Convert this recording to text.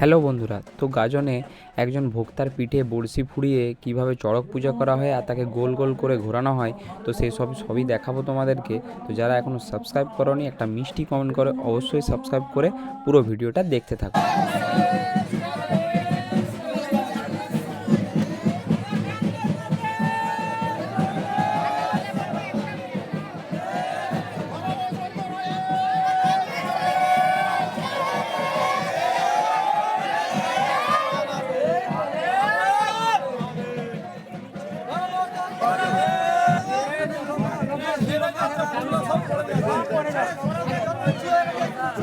Hello বন্ধুরা, তো গাজনে একজন ভোক্তার পিঠে বড়শি ফুড়িয়ে কীভাবে চড়ক পূজা করা হয় আর তাকে গোল গোল করে ঘোরানো হয়, তো সেই সব, সবই দেখাবো তোমাদেরকে। তো যারা এখনও সাবস্ক্রাইব করনি, একটা মিষ্টি কমেন্ট করে অবশ্যই সাবস্ক্রাইব করে পুরো ভিডিওটা দেখতে থাকো। হ্যাঁ।